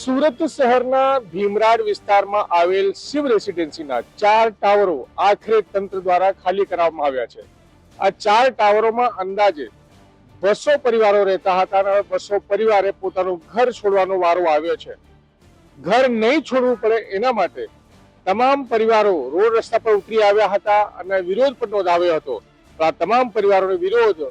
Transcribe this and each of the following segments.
સુરત શહેરના ભીમરાડ વિસ્તારમાં આવેલ શિવ રેસિડેન્સીના ચાર ટાવરો આખરે તંત્ર દ્વારા ખાલી કરાવવામાં આવ્યા છે. આ ચાર ટાવરોમાં અંદાજે બસો પરિવારો રહેતા હતા અને બસો પરિવારે પોતાનું ઘર છોડવાનો વારો આવ્યો છે. ઘર નહીં છોડવું પડે એના માટે તમામ પરિવારો રોડ રસ્તા પર ઉતરી આવ્યા હતા અને વિરોધ પણ નોંધાવ્યો હતો. આ તમામ પરિવારોનો વિરોધ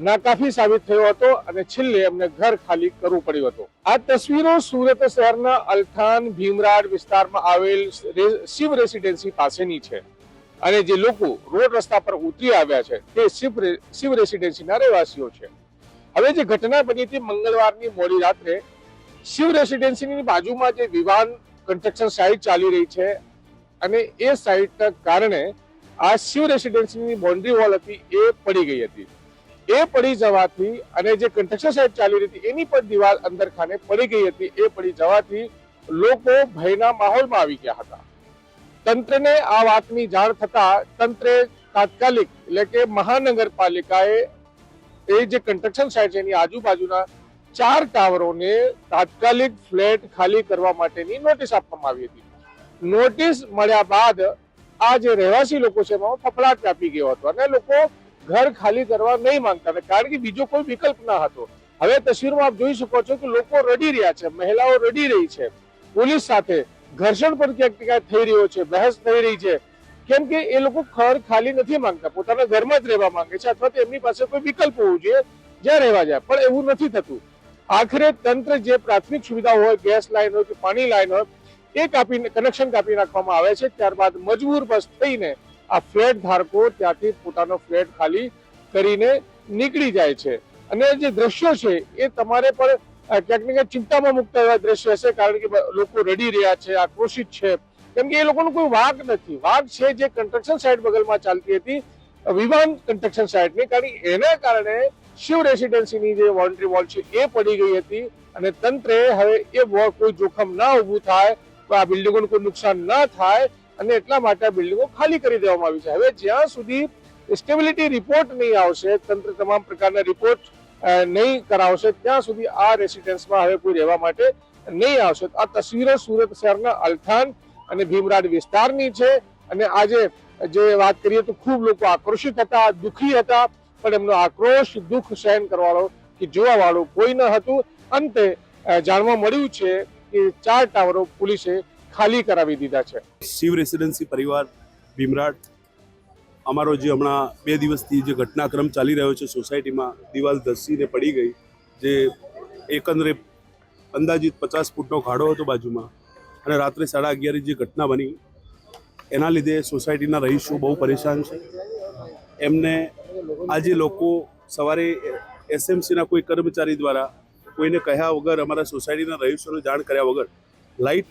નાકાફી સાબિત થયો હતો અને છેલ્લે એમને ઘર ખાલી કરવું પડ્યું હતું. આ તસવીરો સુરત શહેરના અલથાન ભીમરાડ વિસ્તારમાં આવેલ શિવ રેસિડેન્સી પાસેની છે. અને જે લોકો રોડ રસ્તા પર ઉતરી આવ્યા છે તે શિવ શિવ રેસિડેન્સીના રહેવાસીઓ છે. હવે જે ઘટના બની હતી મંગળવારની મોડી રાત્રે, શિવ રેસિડેન્સીની બાજુમાં જે વિવાન કન્સ્ટ્રક્શન સાઇટ ચાલી રહી છે અને એ સાઇટના કારણે આ શિવ રેસિડેન્સીની બાઉન્ડ્રી વોલ હતી એ પડી ગઈ હતી. એ પડી જવાથી અને જે કન્સ્ટ્રક્શન સાઇટ ચાલી રહી હતી, એની પણ દિવાલ અંદર ખાને પડી ગઈ હતી. એ પડી જવાથી લોકો ભયના માહોલમાં આવી ગયા હતા. તંત્રને આ વાતની જાણ થતા તંત્રે તાત્કાલિક એટલે કે મહાનગરપાલિકાએ એ જે કન્સ્ટ્રક્શન સાઇટ છે, એની આજુબાજુના ચાર ટાવરોને તાત્કાલિક ફ્લેટ ખાલી કરવા માટેની નોટિસ આપવામાં આવી હતી. નોટિસ મળ્યા બાદ આ જે રહેવાસી લોકો છે, એમાં ફફડાટ વ્યાપી ગયો હતો અને લોકો ઘર ખાલી કરવા નહીં માંગતા હતા, કારણ કે બીજો કોઈ વિકલ્પ ના હતો. હવે તસવીરમાં આપ જોઈ શકો છો કે લોકો રડી રહ્યા છે, મહિલાઓ રડી રહી છે. પોલીસ સાથે ઘર્ષણ પણ ક્યાંક ક્યાંક થઈ રહ્યો છે, બહેસ થઈ રહી છે. કેમ કે એ લોકો ઘર ખાલી નથી માંગતા, પોતાના ઘરમાં જ રહેવા માંગે છે અથવા તો એમની પાસે કોઈ વિકલ્પ હોવું જોઈએ, જ્યાં રહેવા જાય, પણ એવું નથી થતું. આખરે તંત્ર જે પ્રાથમિક સુવિધા હોય, ગેસ લાઈન હોય કે પાણી લાઈન હોય, એ કાપીને કનેક્શન કાપી નાખવામાં આવે છે, ત્યારબાદ મજબૂર બસ થઈને આ ફ્લેટ ધારકો ત્યાંથી પોતાનો ફ્લેટ ખાલી કરીને નીકળી જાય છે. અને જે દ્રશ્યો છે, એ તમારે પણ ક્યાંક ને ક્યાંક ચિંતામાં મુકતા એવા દ્રશ્ય હશે, કારણ કે લોકો રડી રહ્યા છે, આક્રોશિત છે. કેમ કે એ લોકોનો કોઈ વાક નથી. વાક છે જે કન્સ્ટ્રક્શન સાઇટ બગલમાં ચાલતી હતી, વિમાન કન્સ્ટ્રક્શન સાઇટની, કારણ એના કારણે શિવ રેસિડેન્સીની જે વોલન્ટરી વોલ છે, એ પડી ગઈ હતી. અને તંત્રે હવે એ કોઈ જોખમ ના ઊભું થાય, આ બિલ્ડિંગોનું કોઈ નુકસાન ના થાય અને એટલા માટે આ બિલ્ડિંગો ખાલી કરી દેવામાં આવી છે. હવે જ્યાં સુધી સ્ટેબિલિટી રિપોર્ટ નહીં આવશે, તંત્ર તમામ પ્રકારના રિપોર્ટ નહીં કરાવશે, ત્યાં સુધી આ રેસિડેન્સમાં હવે કોઈ રહેવા માટે નહીં આવશે. આ તસવીરો સુરત શહેરના અલથાન અને ભીમરાડ વિસ્તારની છે. અને આજે જે વાત કરીએ તો ખૂબ લોકો આક્રોશિત હતા, દુઃખી હતા, પણ એમનો આક્રોશ, દુઃખ સહન કરવાળો કે જોવાવાળો કોઈ ન હતું. અંતે જાણવા મળ્યું છે કે ચાર ટાવરો પોલીસે ખાલી કરાવી દીધા છે. શિવ રેસિડેન્સી પરિવાર ભીમરાટ, અમારો જે હમણાં બે દિવસથી જે ઘટનાક્રમ ચાલી રહ્યો છે સોસાયટીમાં, દિવાલ ધસીને પડી ગઈ, જે એકંદરે અંદાજિત પચાસ ફૂટનો ખાડો હતો બાજુમાં, અને રાત્રે સાડા અગિયારે જે ઘટના બની, એના લીધે સોસાયટીના રહીશો બહુ પરેશાન છે. એમને આજે લોકો સવારે એસએમસીના કોઈ કર્મચારી દ્વારા કોઈને કહ્યા વગર, અમારા સોસાયટીના રહીશોને જાણ કર્યા વગર, લાઇટ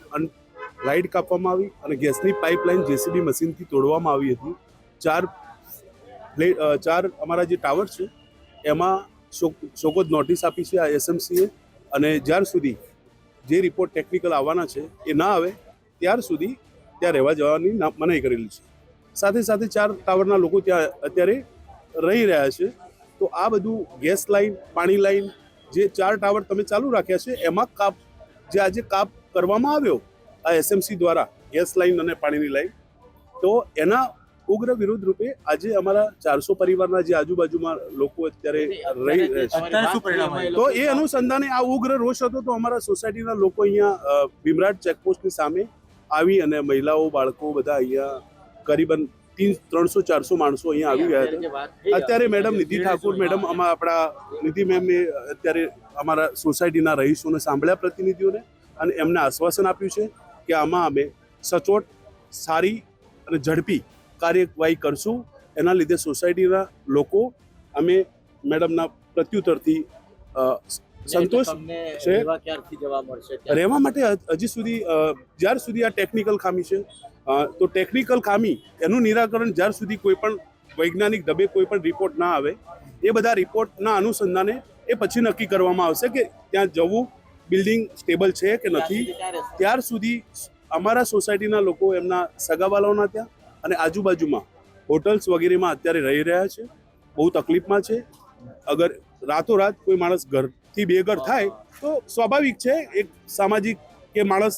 લાઇટ કાપવામાં આવી અને ગેસની પાઇપલાઇન જેસીબી મશીનથી તોડવામાં આવી હતી. ચાર ચાર અમારા જે ટાવર છે, એમાં શોકોદ નોટિસ આપી છે આ એસએમસીએ અને જ્યાર સુધી જે રિપોર્ટ ટેકનિકલ આવવાના છે એ ના આવે, ત્યાર સુધી ત્યાં રહેવા જવાની મનાઈ કરેલી છે. સાથે સાથે ચાર ટાવરના લોકો ત્યાં અત્યારે રહી રહ્યા છે. તો આ બધું ગેસ લાઇન, પાણી લાઇન, જે ચાર ટાવર તમે ચાલુ રાખ્યા છે, એમાં કાપ, જે આજે કાપ કરવામાં આવ્યો આ એસએમસી દ્વારા ગેસ લાઇન અને પાણીની લાઇન તો એના ઉગ્ર વિરોધ રૂપે આજે અમારા ચારસો પરિવારના જે આજુબાજુમાં લોકો અત્યારે રહી છે? તો એ અનુસંધાને આ ઉગ્ર રોષ હતો તો અમારા સોસાયટીના લોકો અહીંયા ભીમરાટ ચેકપોસ્ટની સામે આવી અને મહિલાઓ બાળકો બધા અહીંયા કરીબન તીન ત્રણસો ચારસો માણસો અહીંયા આવી ગયા હતા. અત્યારે મેડમ નિધિ ઠાકુર મેડમ આમાં આપણા નિધિ મેમે અત્યારે અમારા સોસાયટીના રહીશોને સાંભળ્યા પ્રતિનિધિઓને અને એમને આશ્વાસન આપ્યું છે. કે આમાં અમે સચોટ સારી અને ઝડપી કાર્યવાહી કરશું એના લીધે સોસાયટીના લોકો અમે મેડમના પ્રત્યુત્તરથી સંતોષ છે. રહેવા માટે હજી સુધી જ્યાર સુધી આ ટેકનિકલ ખામી છે તો ટેકનિકલ ખામી એનું નિરાકરણ જ્યાર સુધી કોઈ પણ વૈજ્ઞાનિક ઢબે કોઈ પણ રિપોર્ટ ના આવે એ બધા રિપોર્ટના અનુસંધાને એ પછી નક્કી કરવામાં આવશે કે ત્યાં જવું બિલ્ડિંગ સ્ટેબલ છે કે નથી? ત્યાર સુધી અમારા સોસાયટીના લોકો એમના સગાવાલાઓના ત્યાં અને આજુબાજુમાં હોટલ્સ વગેરેમાં અત્યારે રહી રહ્યા છે. બહુ તકલીફમાં છે. અગર રાતોરાત કોઈ માણસ ઘરથી બેઘર થાય તો સ્વાભાવિક છે એક સામાજિક કે માણસ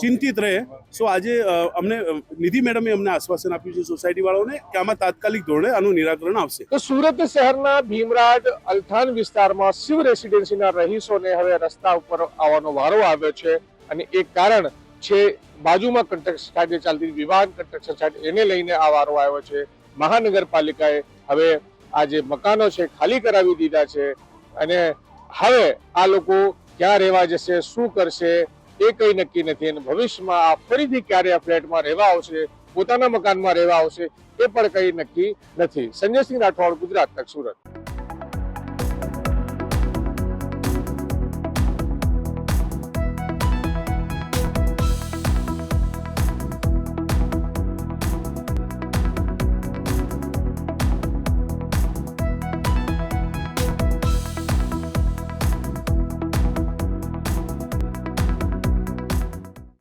ચિંતિત રહે. સો આજે અમને નિધિ મેડમે અમને આશ્વાસન આપ્યું છે સોસાયટી વાળાઓને કે આમાં તાત્કાલિક ધોરણે આનું નિરાકરણ આવશે. તો સુરત શહેરના ભીમરાજ અલથાન વિસ્તારમાં શિવ રેસિડેન્સીના રહીશોને હવે રસ્તા ઉપર આવવાનો વારો આવ્યો છે અને એક કારણ છે, બાજુમાં કન્સ્ટ્રક્શન સાઇટ ચાલતી વિવાહ કન્સ્ટ્રક્શન સાઇટ એને લઈને આ વારો આવ્યો છે. મહાનગરપાલિકાએ હવે આ જે મકાનો છે ખાલી કરાવી દીધા છે અને હવે આ લોકો ક્યાં રહેવા જશે, શું કરશે એ કઈ નક્કી નથી. અને ભવિષ્યમાં આ ફરીથી ક્યારે આ ફ્લેટમાં રહેવા આવશે, પોતાના મકાનમાં રહેવા આવશે, એ પણ કઈ નક્કી નથી. સંજયસિંહ રાઠોડ, ગુજરાત તક સુરત.